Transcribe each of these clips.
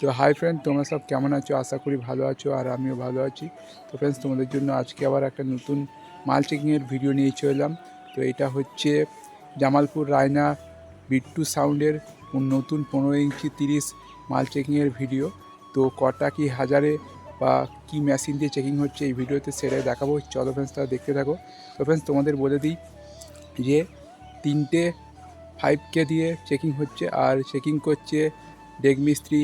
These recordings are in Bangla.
তো হাই ফ্রেন্ড তোমরা সব কেমন আছো? আশা করি ভালো আছো আর আমিও ভালো আছি। তো ফ্রেন্ডস তোমাদের জন্য আজকে আবার একটা নতুন মাল চেকিংয়ের ভিডিও নিয়ে চলে এলাম। তো এটা হচ্ছে জামালপুর রায়না বিট্টু সাউন্ডের নতুন পনেরো ইঞ্চি তিরিশ মাল চেকিংয়ের ভিডিও তো কটা কি হাজারে বা কি মেশিন দিয়ে চেকিং হচ্ছে এই ভিডিওতে সেটাই দেখাবো। চলো ফ্রেন্ডস তারা দেখতে থাকো। তো ফ্রেন্ডস তোমাদের বলে দিই যে তিনটে ফাইভ কে দিয়ে চেকিং হচ্ছে আর চেকিং করছে ডেক মিস্ত্রি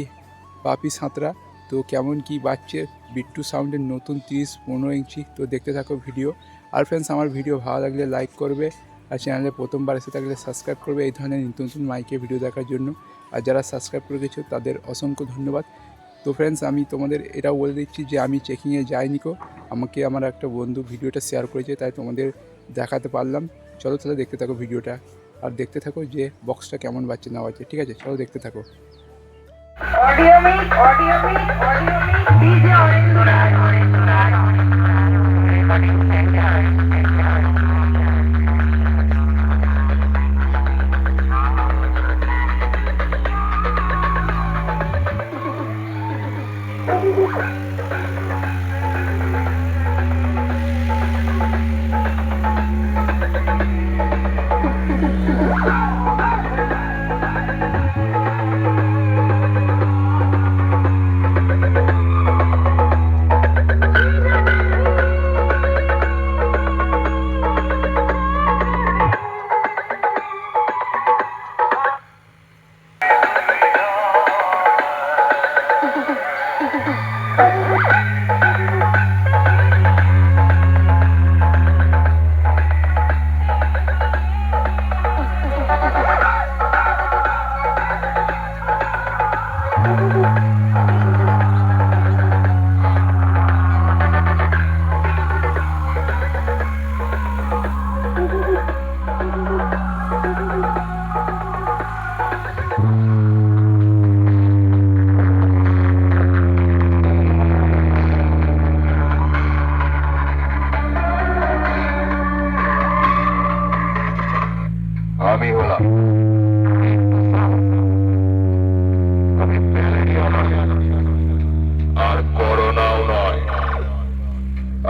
পাপি সাঁতরা। তো কেমন কি বাচ্চে বিট্টু সাউন্ডের নতুন তিরিশ পনেরো ইঞ্চি। তো দেখতে থাকো ভিডিও। আর ফ্রেন্ডস আমার ভিডিও ভালো লাগলে লাইক করবে। আর চ্যানেলে প্রথমবার এসে থাকলে সাবস্ক্রাইব করবে। এই ধরনের নতুন নতুন মাইকে ভিডিও দেখার জন্য। আর যারা সাবস্ক্রাইব করে গেছো, তাদের অসংখ্য ধন্যবাদ। তো ফ্রেন্ডস আমি তোমাদের এটাও বলে দিচ্ছি যে, আমি চেকিংয়ে যাইনি কো আমাকে আমার একটা বন্ধু ভিডিওটা শেয়ার করেছে, তাই তোমাদের দেখাতে পারলাম। চলো তাহলে দেখতে থাকো ভিডিওটা। আর দেখতে থাকো যে বক্সটা কেমন বাচ্চা না বাজছে। ঠিক আছে, চলো দেখতে থাকো। Audio meet audio meet audio meet DJ orange दुराज orange दुराज ऑरेंज दुराज recording centre orange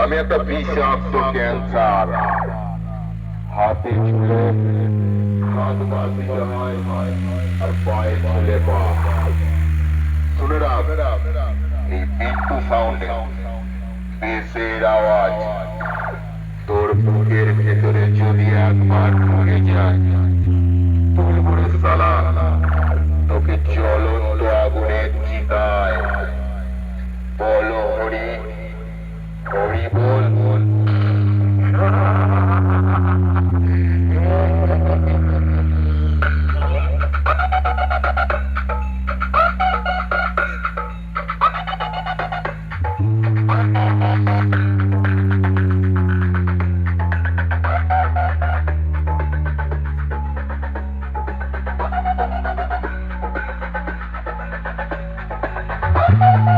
আমি বিষাক্ত ক্যান্সার। হাতে ছুলে তোর বুকের ভেতরে যদি একবার ঢুকে যায় তোর তোকে জ্বলন্ত আগুনের চিতায়